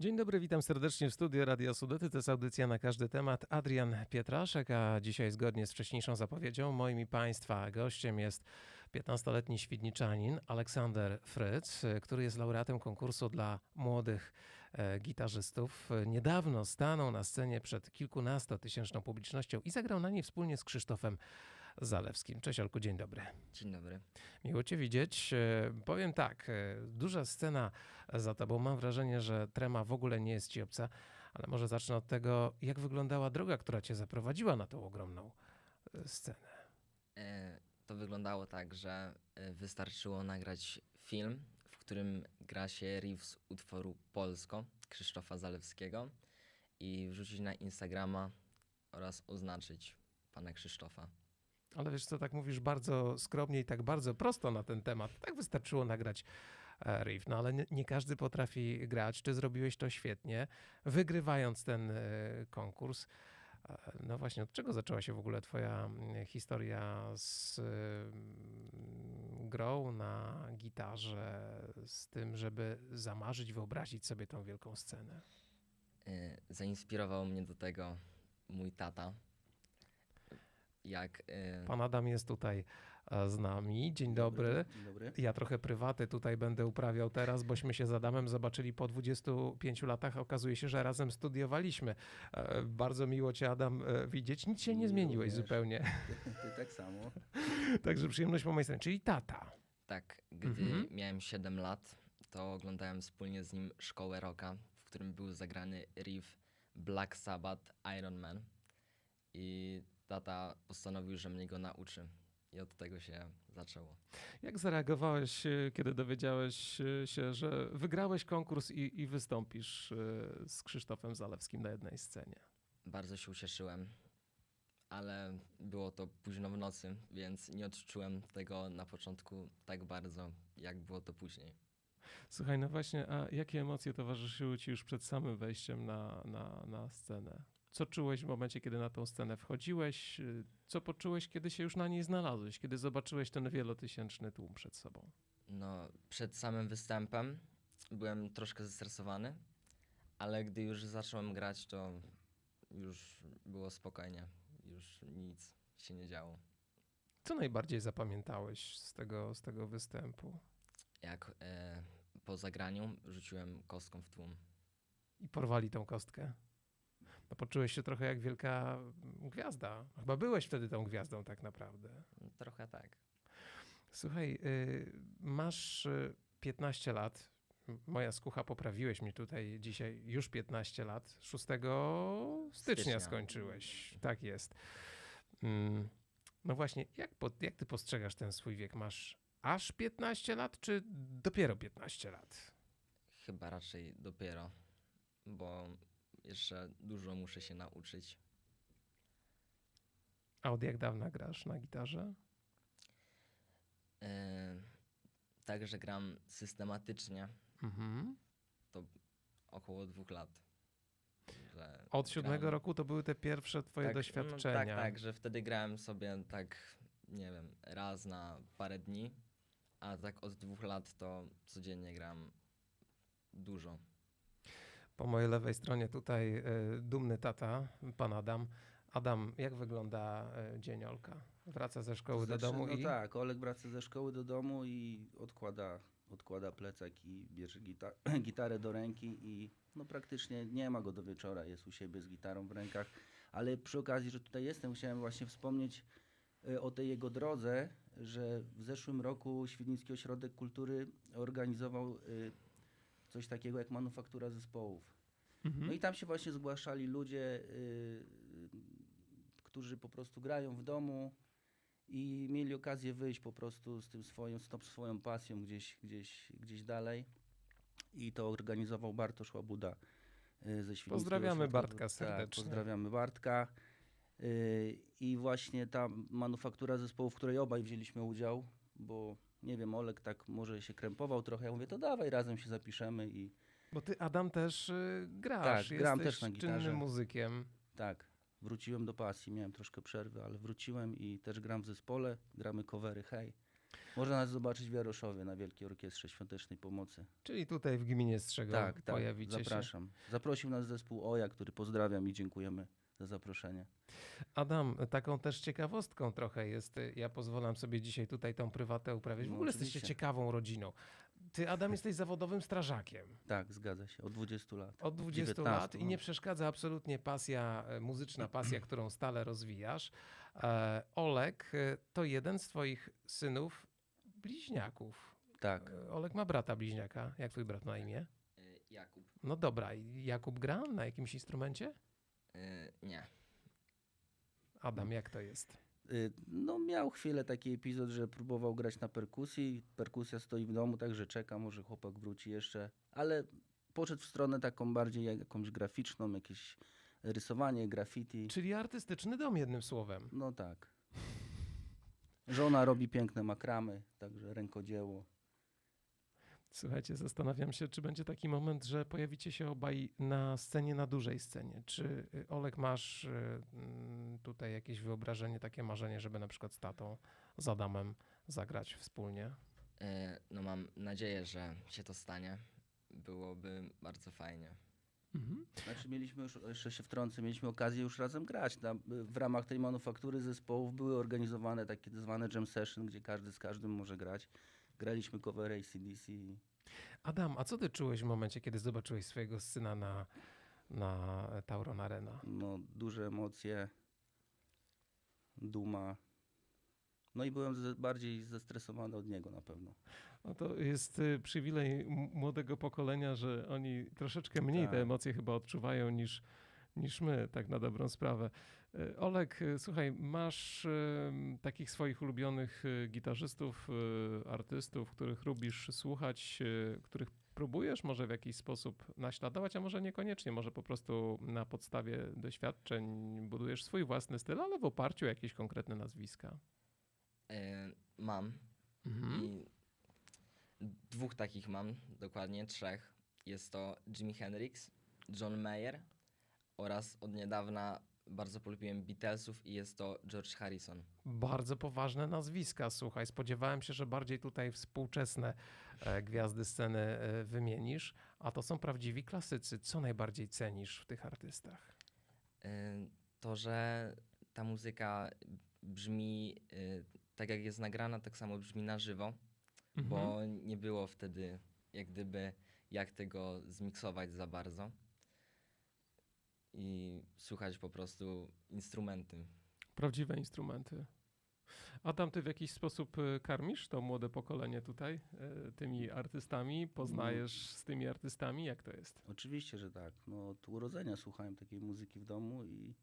Dzień dobry, witam serdecznie w studiu Radio Sudety. To jest audycja na każdy temat. Adrian Pietraszek, a dzisiaj zgodnie z wcześniejszą zapowiedzią moim i Państwa gościem jest 15-letni świdniczanin Aleksander Fryc, który jest laureatem konkursu dla młodych e, gitarzystów. Niedawno stanął na scenie przed kilkunastotysięczną publicznością i zagrał na niej wspólnie z Krzysztofem Zalewskim. Cześć Olku, dzień dobry. Dzień dobry. Miło Cię widzieć. E, Powiem tak, e, duża scena za Tobą. Mam wrażenie, że trema w ogóle nie jest Ci obca, ale może zacznę od tego, jak wyglądała droga, która Cię zaprowadziła na tą ogromną e, scenę. To wyglądało tak, że wystarczyło nagrać film, w którym gra się riff z utworu Polsko Krzysztofa Zalewskiego i wrzucić na Instagrama oraz oznaczyć pana Krzysztofa. Ale wiesz co, tak mówisz bardzo skromnie i tak bardzo prosto na ten temat. Tak wystarczyło nagrać e, riff, no ale nie, każdy potrafi grać. Ty zrobiłeś to świetnie, wygrywając ten e, konkurs. E, No właśnie, od czego zaczęła się w ogóle twoja historia z mm, grą na gitarze, z tym, żeby zamarzyć, wyobrazić sobie tą wielką scenę? Zainspirował mnie do tego mój tata. Jak e, Pan Adam jest tutaj e, z nami. Dzień dobry. Dzień dobry. Ja trochę prywaty tutaj będę uprawiał teraz, bośmy się z Adamem zobaczyli po 25 latach. Okazuje się, że razem studiowaliśmy. E, Bardzo miło Cię, Adam, e, widzieć. Nic się nie zmieniłeś Również. zupełnie. Ty tak samo. Także przyjemność po mojej stronie. Czyli tata. Tak, gdy Mhm. miałem 7 lat, to oglądałem wspólnie z nim szkołę rocka, w którym był zagrany riff Black Sabbath Iron Man. I tata postanowił, że mnie go nauczy. I od tego się zaczęło. Jak zareagowałeś, e, kiedy dowiedziałeś e, się, że wygrałeś konkurs i, i wystąpisz e, z Krzysztofem Zalewskim na jednej scenie? Bardzo się ucieszyłem, ale było to późno w nocy, więc nie odczułem tego na początku tak bardzo, jak było to później. Słuchaj, no właśnie, a jakie emocje towarzyszyły Ci już przed samym wejściem na, na, na scenę? Co czułeś w momencie, kiedy na tą scenę wchodziłeś? Y, Co poczułeś, kiedy się już na niej znalazłeś? Kiedy zobaczyłeś ten wielotysięczny tłum przed sobą? No, przed samym występem byłem troszkę zestresowany, ale gdy już zacząłem grać, to już było spokojnie. Już nic się nie działo. Co najbardziej zapamiętałeś z tego, z tego występu? Jak e, po zagraniu rzuciłem kostką w tłum. I porwali tą kostkę? No, poczułeś się trochę jak wielka gwiazda. Chyba byłeś wtedy tą gwiazdą tak naprawdę. Trochę tak. Słuchaj, y, masz y, 15 lat. Moja skucha, poprawiłeś mnie tutaj dzisiaj, już 15 lat. 6 stycznia, Stycznia. skończyłeś. Tak jest. Mm, No właśnie, jak, jak ty postrzegasz ten swój wiek? Masz aż 15 lat, czy dopiero 15 lat? Chyba raczej dopiero, bo jeszcze dużo muszę się nauczyć. A od jak dawna grasz na gitarze? E, Także gram systematycznie Mhm. około dwóch lat. Od siódmego gram- roku to były te pierwsze twoje tak, doświadczenia. No, tak, tak, że wtedy grałem sobie tak, nie wiem, raz na parę dni, a tak od dwóch lat to codziennie gram dużo. Po mojej lewej stronie tutaj e, dumny tata, pan Adam. Adam, jak wygląda e, dzień Olka? Wraca ze szkoły do Znaczy, domu no i tak, Olek wraca ze szkoły do domu i odkłada, odkłada plecak i bierze gita gitarę do ręki i no praktycznie nie ma go do wieczora, jest u siebie z gitarą w rękach. Ale przy okazji, że tutaj jestem, chciałem właśnie wspomnieć e, o tej jego drodze, że w zeszłym roku Świdnicki Ośrodek Kultury organizował coś takiego jak manufaktura zespołów. Mhm. No i tam się właśnie zgłaszali ludzie, y, którzy po prostu grają w domu i mieli okazję wyjść po prostu z tym swoją, z tą swoją pasją gdzieś, gdzieś, gdzieś dalej. I to organizował Bartosz Łabuda y, ze Świdnickiego Pozdrawiamy Bartka Tak, serdecznie. pozdrawiamy Bartka. Y, I właśnie ta manufaktura zespołu, w której obaj wzięliśmy udział, bo nie wiem, Olek tak może się krępował trochę. Ja mówię, to dawaj, razem się zapiszemy i Bo ty, Adam, też y, grasz. Tak, gram też na gitarze. czynnym muzykiem. Tak, wróciłem do pasji, miałem troszkę przerwy, ale wróciłem i też gram w zespole, gramy covery, hej. Można nas zobaczyć w Jaroszowie na Wielkiej Orkiestrze Świątecznej Pomocy. Czyli tutaj w gminie Strzegą tak, tak, pojawicie się. zapraszam. Zaprosił nas zespół Oja, który pozdrawiam i dziękujemy za zaproszenie. Adam, taką też ciekawostką trochę jest, y, ja pozwalam sobie dzisiaj tutaj tą prywatę uprawiać. W No, ogóle jesteście oczywiście. ciekawą rodziną. Ty, Adam, jesteś zawodowym strażakiem. Tak, zgadza się, od 20 lat. Od 20 19, lat i no. nie przeszkadza absolutnie pasja, e, muzyczna pasja, którą stale rozwijasz. E, Olek e, to jeden z twoich synów bliźniaków. Tak. Olek ma brata bliźniaka. Jak twój brat na imię? Jakub. No dobra, Jakub gra na jakimś instrumencie? Y, nie. Adam, jak to jest? Y, No miał chwilę taki epizod, że próbował grać na perkusji. Perkusja stoi w domu, także czeka, może chłopak wróci jeszcze. Ale poszedł w stronę taką bardziej jak- jakąś graficzną, jakieś rysowanie, graffiti. Czyli artystyczny dom, jednym słowem. No tak. Żona robi piękne makramy, także rękodzieło. Słuchajcie, zastanawiam się, czy będzie taki moment, że pojawicie się obaj na scenie, na dużej scenie. Czy y, Olek masz y, mm, tutaj jakieś wyobrażenie, takie marzenie, żeby na przykład z tatą, z Adamem zagrać wspólnie? Y, no mam nadzieję, że się to stanie. Byłoby bardzo fajnie. Mhm. Znaczy mieliśmy już, jeszcze się wtrącę, mieliśmy okazję już razem grać. Tam, w ramach tej manufaktury zespołów były organizowane takie zwane jam session, gdzie każdy z każdym może grać. Graliśmy cover ACDC. Adam, a co ty czułeś w momencie, kiedy zobaczyłeś swojego syna na, na Tauron Arena? No, duże emocje, duma. No i byłem bardziej zestresowany od niego na pewno. No to jest y, przywilej młodego pokolenia, że oni troszeczkę mniej te Tak. emocje chyba odczuwają niż, niż my, tak na dobrą sprawę. Y, Olek, y, słuchaj, masz takich swoich ulubionych y, gitarzystów, artystów, których lubisz słuchać, których próbujesz może w jakiś sposób naśladować, a może niekoniecznie, może po prostu na podstawie doświadczeń budujesz swój własny styl, ale w oparciu o jakieś konkretne nazwiska. Mam Mhm. dwóch takich mam, dokładnie trzech. Jest to Jimi Hendrix, John Mayer oraz od niedawna bardzo polubiłem Beatlesów i jest to George Harrison. Bardzo poważne nazwiska, słuchaj. Spodziewałem się, że bardziej tutaj współczesne e, gwiazdy sceny e, wymienisz, a to są prawdziwi klasycy. Co najbardziej cenisz w tych artystach? To, że ta muzyka brzmi y, tak jak jest nagrana, tak samo brzmi na żywo, Mhm. bo nie było wtedy jak gdyby jak tego zmiksować za bardzo i słuchać po prostu instrumenty. Prawdziwe instrumenty. Adam, ty w jakiś sposób e, karmisz to młode pokolenie tutaj e, tymi artystami? Poznajesz z tymi artystami? Jak to jest? Oczywiście, że tak. No, od urodzenia słuchałem takiej muzyki w domu i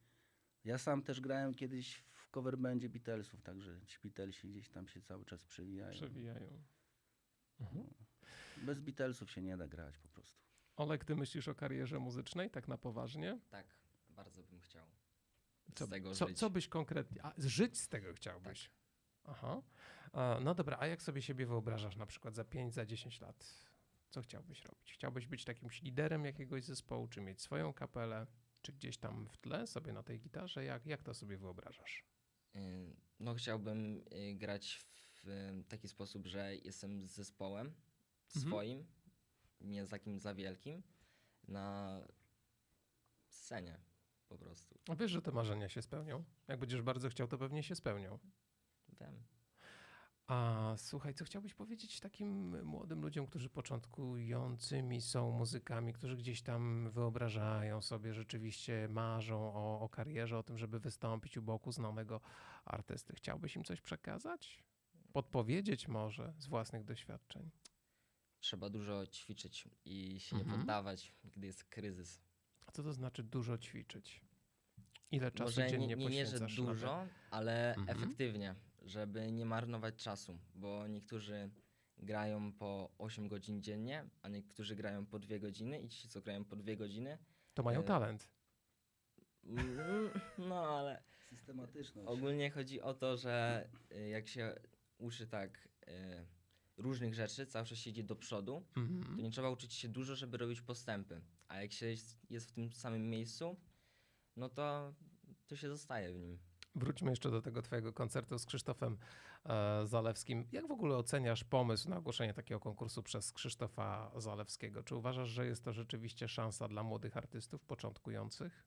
ja sam też grałem kiedyś w coverbandzie Beatlesów, także ci Beatlesi gdzieś tam się cały czas przewijają. Przewijają. Mhm. Bez Beatlesów się nie da grać po prostu. Olek, ty myślisz o karierze muzycznej tak na poważnie? Tak, bardzo bym chciał Co, z tego co, żyć. co byś konkretnie. A, żyć z tego chciałbyś. Aha. A, no dobra, a jak sobie siebie wyobrażasz na przykład za 5, za 10 lat? Co chciałbyś robić? Chciałbyś być takimś liderem jakiegoś zespołu, czy mieć swoją kapelę, czy gdzieś tam w tle sobie na tej gitarze? Jak, jak to sobie wyobrażasz? Y, No chciałbym y, grać w taki sposób, że jestem z zespołem Mhm. Nie z takim za wielkim, na scenie po prostu. A wiesz, że te marzenia się spełnią? Jak będziesz bardzo chciał, to pewnie się spełnią. Wiem. A słuchaj, co chciałbyś powiedzieć takim młodym ludziom, którzy początkującymi są muzykami, którzy gdzieś tam wyobrażają sobie, rzeczywiście marzą o, o karierze, o tym, żeby wystąpić u boku znanego artysty? Chciałbyś im coś przekazać? Podpowiedzieć może z własnych doświadczeń? Trzeba dużo ćwiczyć i się nie Mhm. poddawać, gdy jest kryzys. A co to znaczy dużo ćwiczyć? Ile czasu Może dziennie nie, nie na te- dużo, ale Mhm. efektywnie, żeby nie marnować czasu, bo niektórzy grają po 8 godzin dziennie, a niektórzy grają po 2 godziny i ci, co grają po 2 godziny, To mają e, talent. mm, no ale Systematyczność. ogólnie chodzi o to, że y, jak się uczy tak y, różnych rzeczy, cały czas się idzie do przodu, to Mhm. nie trzeba uczyć się dużo, żeby robić postępy. A jak się jest, w tym samym miejscu, no to, to się zostaje w nim. Wróćmy jeszcze do tego twojego koncertu z Krzysztofem e, Zalewskim. Jak w ogóle oceniasz pomysł na ogłoszenie takiego konkursu przez Krzysztofa Zalewskiego? Czy uważasz, że jest to rzeczywiście szansa dla młodych artystów początkujących?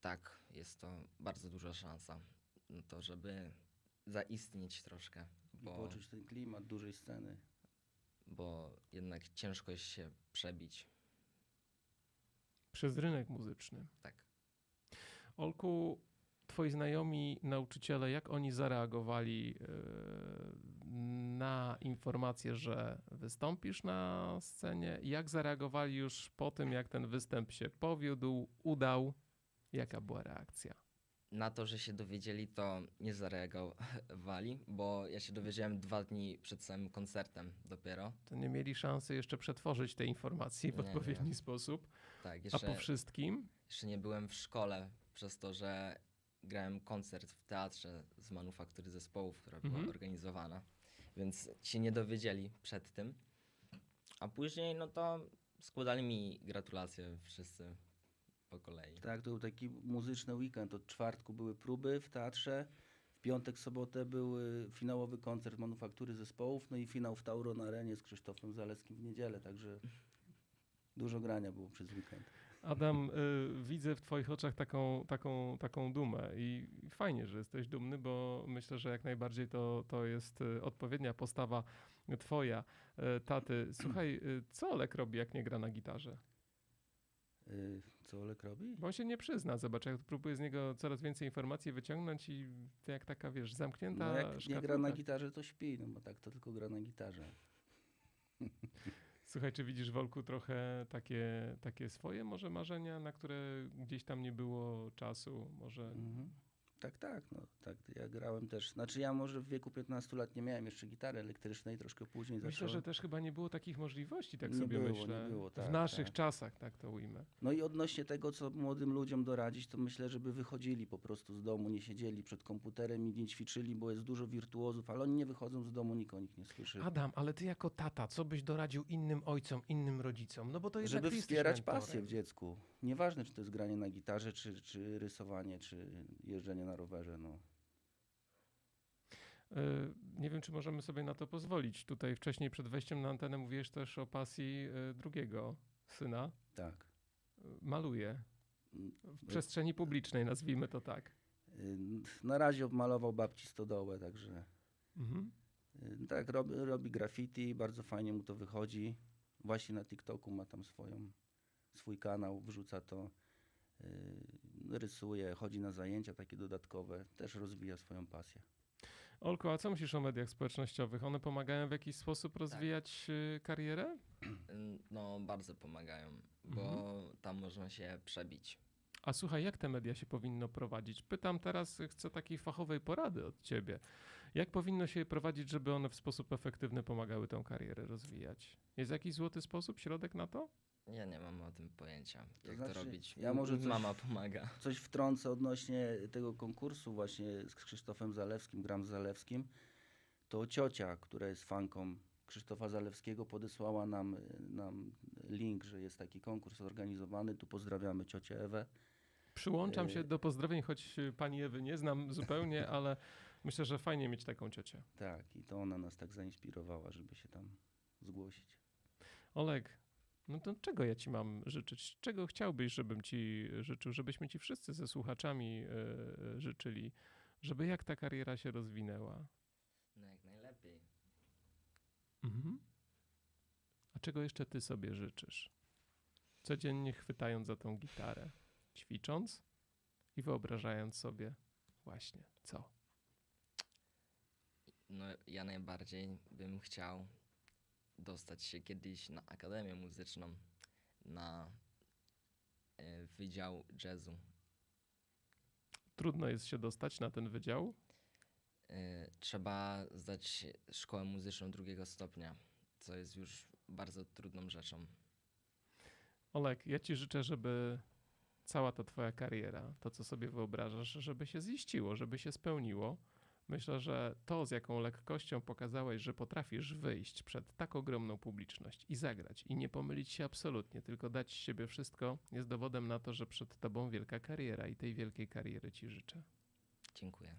Tak, jest to bardzo duża szansa na to, żeby zaistnieć troszkę, I bo, poczuć ten klimat dużej sceny. bo jednak ciężko jest się przebić. Przez rynek muzyczny. Tak. Olku, twoi znajomi nauczyciele, jak oni zareagowali e, na informację, że wystąpisz na scenie? Jak zareagowali już po tym, jak ten występ się powiódł, udał? Jaka była reakcja? Na to, że się dowiedzieli, to nie zareagowali, bo ja się dowiedziałem dwa dni przed samym koncertem dopiero. To nie mieli szansy jeszcze przetworzyć tej informacji w Nie, nie. odpowiedni sposób. Tak, A jeszcze, po wszystkim? jeszcze nie byłem w szkole przez to, że grałem koncert w teatrze z manufaktury zespołów, która była Mhm. organizowana, więc się nie dowiedzieli przed tym. A później, no to składali mi gratulacje wszyscy po kolei. Tak, to był taki muzyczny weekend. Od czwartku były próby w teatrze. W piątek, sobotę był finałowy koncert manufaktury zespołów, no i finał w Tauro na arenie z Krzysztofem Zaleskim w niedzielę, także dużo grania było przez weekend. Adam, y, widzę w Twoich oczach taką, taką, taką dumę i i fajnie, że jesteś dumny, bo myślę, że jak najbardziej to, to jest y, odpowiednia postawa Twoja, y, taty. Słuchaj, y, co Olek robi, jak nie gra na gitarze? Y, Co Olek robi? Bo on się nie przyzna. Zobacz, jak próbuję z niego coraz więcej informacji wyciągnąć i to jak taka, wiesz, zamknięta No jak nie gra na gitarze, to śpi, no bo tak to tylko gra na gitarze. Słuchaj, czy widzisz w Olku trochę takie, takie swoje może marzenia, na które gdzieś tam nie było czasu? Może Mhm. Tak, tak, no tak, ja grałem też. Znaczy ja może w wieku 15 lat nie miałem jeszcze gitary elektrycznej, troszkę później Myślę, zacząłem. że też chyba nie było takich możliwości, tak Nie sobie było, myślę. nie było, w tak, naszych tak. czasach, tak to ujmę. No i odnośnie tego, co młodym ludziom doradzić, to myślę, żeby wychodzili po prostu z domu, nie siedzieli przed komputerem i nie ćwiczyli, bo jest dużo wirtuozów, ale oni nie wychodzą z domu, nikt o nich nie słyszy. Adam, ale ty jako tata, co byś doradził innym ojcom, innym rodzicom? No bo to jednak Żeby wspierać pasję w dziecku. Nieważne, czy to jest granie na gitarze, czy, czy rysowanie, czy jeżdżenie na rowerze. No. Y, Nie wiem, czy możemy sobie na to pozwolić. Tutaj wcześniej przed wejściem na antenę mówiłeś też o pasji y, drugiego syna. Tak. Maluje w przestrzeni publicznej, nazwijmy to tak. y, Na razie obmalował babci stodołę, także Mhm. y, tak, robi, robi graffiti, bardzo fajnie mu to wychodzi. Właśnie na TikToku ma tam swoją, swój kanał, wrzuca to, rysuje, chodzi na zajęcia takie dodatkowe, też rozwija swoją pasję. Olko, a co myślisz o mediach społecznościowych? One pomagają w jakiś sposób rozwijać y, karierę? No, bardzo pomagają, bo tam można się przebić. A słuchaj, jak te media się powinno prowadzić? Pytam teraz, y, chcę takiej fachowej porady od ciebie. Jak powinno się je prowadzić, żeby one w sposób efektywny pomagały tą karierę rozwijać? Jest jakiś złoty sposób, środek na to? Ja nie mam o tym pojęcia, jak znaczy, to robić. ja może coś- Mama pomaga. Coś wtrącę odnośnie tego konkursu właśnie z Krzysztofem Zalewskim, gram z Zalewskim. To ciocia, która jest fanką Krzysztofa Zalewskiego, podesłała nam, nam link, że jest taki konkurs organizowany. Tu pozdrawiamy ciocię Ewę. Przyłączam się Y- do pozdrowień, choć pani Ewy nie znam zupełnie, ale myślę, że fajnie mieć taką ciocię. Tak, i to ona nas tak zainspirowała, żeby się tam zgłosić. Olek, no to czego ja ci mam życzyć? Czego chciałbyś, żebym ci życzył? Żebyśmy ci wszyscy ze słuchaczami y, życzyli, żeby jak ta kariera się rozwinęła? No jak najlepiej. Mhm. A czego jeszcze ty sobie życzysz? Codziennie chwytając za tą gitarę, ćwicząc i wyobrażając sobie właśnie co? No ja najbardziej bym chciał dostać się kiedyś na Akademię Muzyczną, na y, Wydział Jazzu. Trudno jest się dostać na ten wydział. Y, Trzeba zdać szkołę muzyczną drugiego stopnia, co jest już bardzo trudną rzeczą. Olek, ja ci życzę, żeby cała ta twoja kariera, to co sobie wyobrażasz, żeby się ziściło, żeby się spełniło. Myślę, że to, z jaką lekkością pokazałeś, że potrafisz wyjść przed tak ogromną publiczność i zagrać i nie pomylić się absolutnie, tylko dać z siebie wszystko, jest dowodem na to, że przed tobą wielka kariera i tej wielkiej kariery ci życzę. Dziękuję.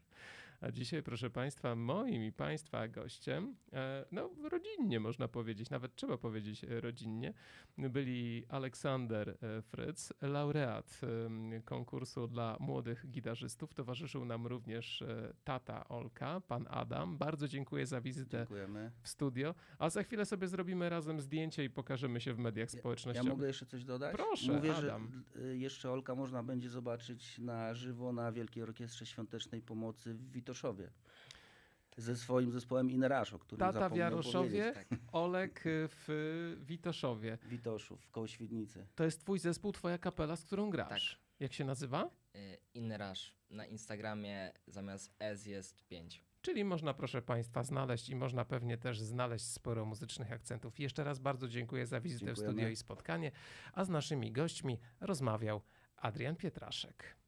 A dzisiaj, proszę Państwa, moim i Państwa gościem, e, no rodzinnie można powiedzieć, nawet trzeba powiedzieć e, rodzinnie, byli Aleksander e, Fryc, laureat konkursu dla młodych gitarzystów. Towarzyszył nam również tata Olka, pan Adam. Bardzo dziękuję za wizytę Dziękujemy. w studio, a za chwilę sobie zrobimy razem zdjęcie i pokażemy się w mediach Ja społecznościowych. mogę jeszcze coś dodać? Proszę, Mówię, Adam. że y, jeszcze Olka można będzie zobaczyć na żywo na Wielkiej Orkiestrze Świątecznej Pomocy w Witoszowie. Ze swoim zespołem Inerasz, o którym Tata w Jaroszowie, powiedzieć. Tak. Olek y, w Witoszowie. Witoszów, koło Świdnicy. To jest twój zespół, twoja kapela, z którą grasz. Jak się nazywa? Y, Inrush. Na Instagramie zamiast S jest 5. Czyli można, proszę Państwa, znaleźć i można pewnie też znaleźć sporo muzycznych akcentów. Jeszcze raz bardzo dziękuję za wizytę w Dziękujemy. studio i spotkanie, a z naszymi gośćmi rozmawiał Adrian Pietraszek.